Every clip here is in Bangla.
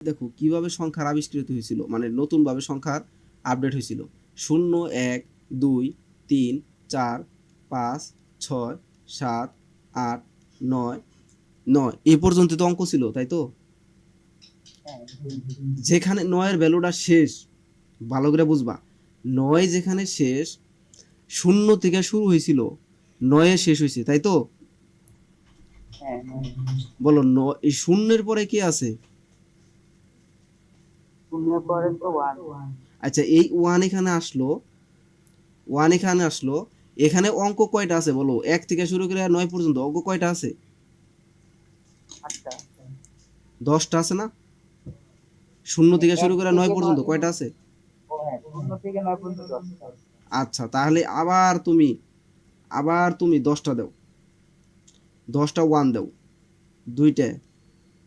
দেখো কীভাবে সংখ্যার আবিষ্কৃত হয়েছিল? মানে নতুনভাবে সংখ্যার আপডেট হয়েছিল। শূন্য এক দুই তিন চার পাঁচ ছয় সাত আট নয় নয়। এই পর্যন্ত তো অঙ্ক ছিল তাই তো? যেখানে নয়ের ভ্যালুটা শেষ ভালো করে বুঝবা। নয় যেখানে শেষ শূন্য থেকে শুরু হয়েছিল নয়ে শেষ হয়েছে তাই তো? হ্যাঁ। বলো ন এই শূন্যের পরে কি আছে? শূন্যের পরে তো ওয়ান আচ্ছা এই ওয়ান এখানে আসলো ওয়ান এখানে আসলো এখানে অঙ্ক কয়টা আছে বলো? এক থেকে শুরু করে নয় পর্যন্ত অঙ্ক কয়টা আছে? দশটা আছে না? শূন্য থেকে শুরু করে নয় পর্যন্ত কয়টা আছে? আচ্ছা তাহলে আবার তুমি আবার তুমি দশটা দাও। দশটা ওয়ান দাও। দুইটে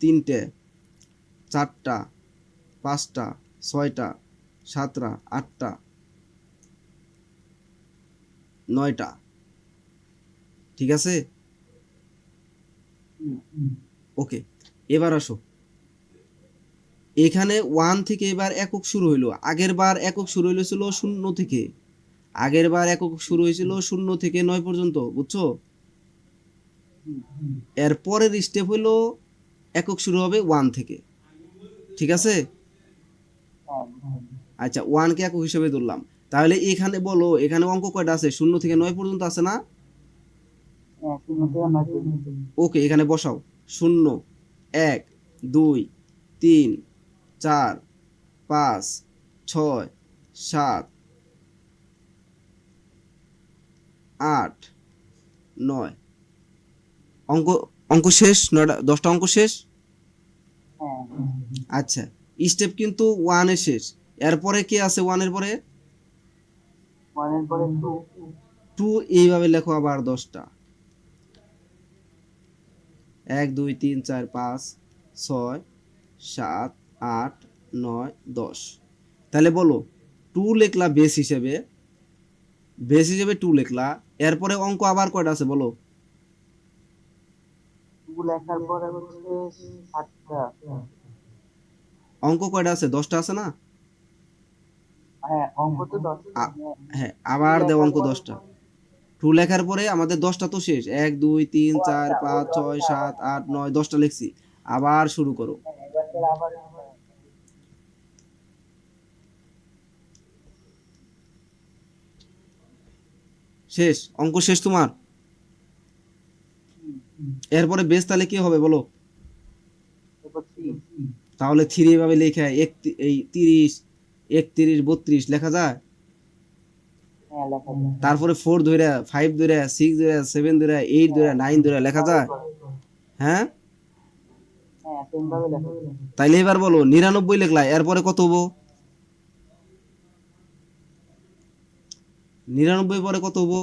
তিনটে চারটা পাঁচটা, ছয়টা, সাতটা, আটটা, নয়টা। ঠিক আছে? ওকে, এবার আসো। এখানে ওয়ান থেকে এবার একক শুরু হইল। আগের বার একক শুরু হইলেছিল শূন্য থেকে। আগের বার একক শুরু হয়েছিল শূন্য থেকে নয় পর্যন্ত, বুঝছ? এর পরের স্টেপ হইল একক শুরু হবে ওয়ান থেকে। ঠিক আছে? আচ্ছা ওয়ানকে একক হিসেবে ধরলাম। তাহলে এখানে বলো এখানে অঙ্ক কয়টা আছে? শূন্য থেকে নয় পর্যন্ত আছে না? ওকে এখানে বসাও। শূন্য এক দুই তিন চার পাঁচ ছয় সাত আট নয়। অঙ্ক অঙ্ক শেষ? নয়টা দশটা অঙ্ক শেষ? হ্যাঁ। আচ্ছা। স্টেপ কিন্তু ওয়ানে শেষ। এরপরে কে আছে ওয়ানের পরে? ওয়ানের পরে টু টু এইভাবে লেখো আবার দশটা। এক দুই তিন চার পাঁচ ছয় সাত আট নয় দশ। তাহলে বলো টু লেখলা বেস হিসেবে। বেস হিসেবে টু লেখলা। এরপরে অঙ্ক আবার কয়টা আছে বলো? লেখার পরে হচ্ছে সাতটা। অঙ্ক কয়টা আছে? দশটা আছে না? হ্যাঁ হ্যাঁ আবার দেও অঙ্ক দশটা। টু লেখার পরে আমাদের দশটা তো শেষ। এক দুই তিন চার পাঁচ ছয় সাত আট নয় দশটা লিখছি। আবার শুরু করো। হ্যাঁ, শেষ? অঙ্ক শেষ তোমার? এরপরে বেশ তাহলে কি হবে বলো? তাহলে থ্রি এভাবে লেখা এক এই তিরিশ একত্রিশ বত্রিশ লেখা যায়? হ্যাঁ তারপরে ফোর ধরে ফাইভ ধরে সিক্স ধরে সেভেন ধরে এইট ধরে নাইন ধরে লেখা যায়? হ্যাঁ হ্যাঁ? তাইলে এবার বলো নিরানব্বই লেখলা এরপরে কত হব? নিরানব্বই পরে কত হব?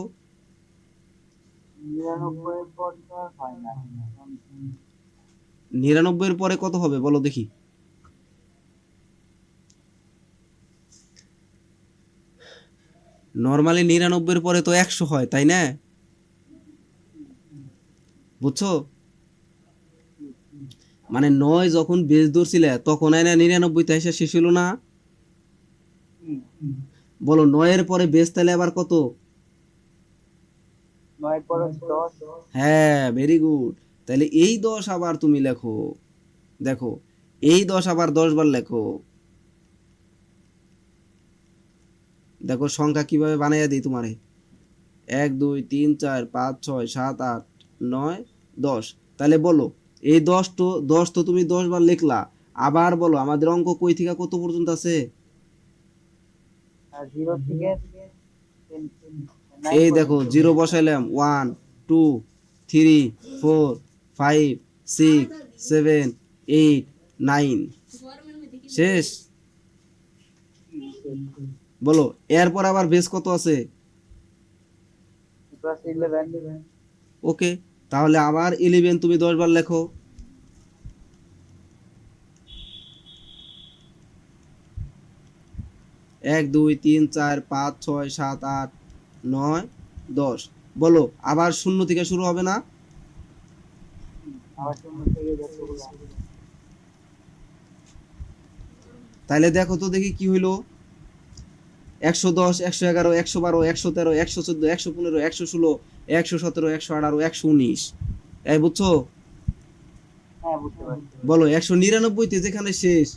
নিরানব্বই এর হয় পরে কত হবে বলো দেখি। নর্মালি নিরানব্বইয়ের পরে তো একশো হয় তাই না? বুঝছ? মানে নয় যখন বেশ ধরছিলে তখন আইনা নিরানব্বইতে এসে শেষ হলো না? বলো নয়ের পরে বেশ তাহলে আবার কত? হ্যাঁ ভেরি গুড তাহলে এই দশ আবার তুমি লেখো। দেখো এই দশ আবার দশ বার লেখো। দেখো সংখ্যা কীভাবে বানাইয়া দিই তোমারে? এক দুই তিন চার পাঁচ ছয় সাত আট নয় দশ। তাহলে বলো এই দশ তো দশ তো তুমি দশ বার লিখলা। আবার বলো আমাদের অঙ্ক কই থেকে কত পর্যন্ত আছে? এই দেখো zero বসাইলাম। One two three four five six seven eight nine শেষ? বলো এরপর আবার বেস কত আছে? ওকে তাহলে আবার ইলেভেন তুমি দশ বার লেখো। এক দুই তিন চার পাঁচ ছয় সাত আট নয় দশ। বলো আবার শূন্য থেকে শুরু হবে না? তাহলে দেখো তো দেখি কি হইল। একশো দশ একশো এগারো একশো বারো একশো তেরো একশো চোদ্দ একশো পনেরো একশো ষোলো একশো সতেরো একশো আঠারো একশো উনিশ। এই বুঝছ? হ্যাঁ বলো একশো নিরানব্বইতে যেখানে শেষ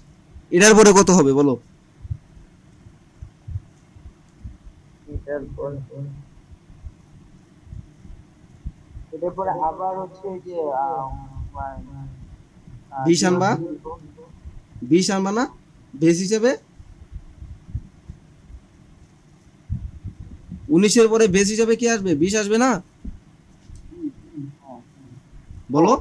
এটার পরে কত হবে বলো? আবার হচ্ছে যে আহ, বিশ আনবা? বিশ আনবা না? বেশ হিসেবে? উনিশের পরে বেশ হিসাবে কি আসবে? বিশ আসবে না? হ্যাঁ। বলো।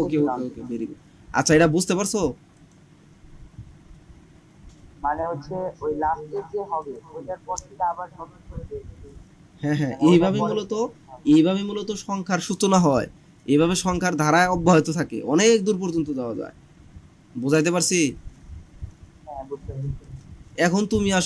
ওকে ওকে ওকে ভেরি গুড আচ্ছা এটা বুঝতে পারছ? মানে হচ্ছে ওই লাস্টের যে হবে ওইটার পর থেকে আবার নতুন করে বের হবে। হ্যাঁ হ্যাঁ এইভাবে মূলত এইভাবে মূলত সংখ্যার সূচনা হয়। এইভাবে সংখ্যার ধারায় অব্যাহত থাকে। অনেক দূর পর্যন্ত যাওয়া যায়। বুঝাইতে পারছি? হ্যাঁ বুঝতে পারছি। এখন তুমি আসো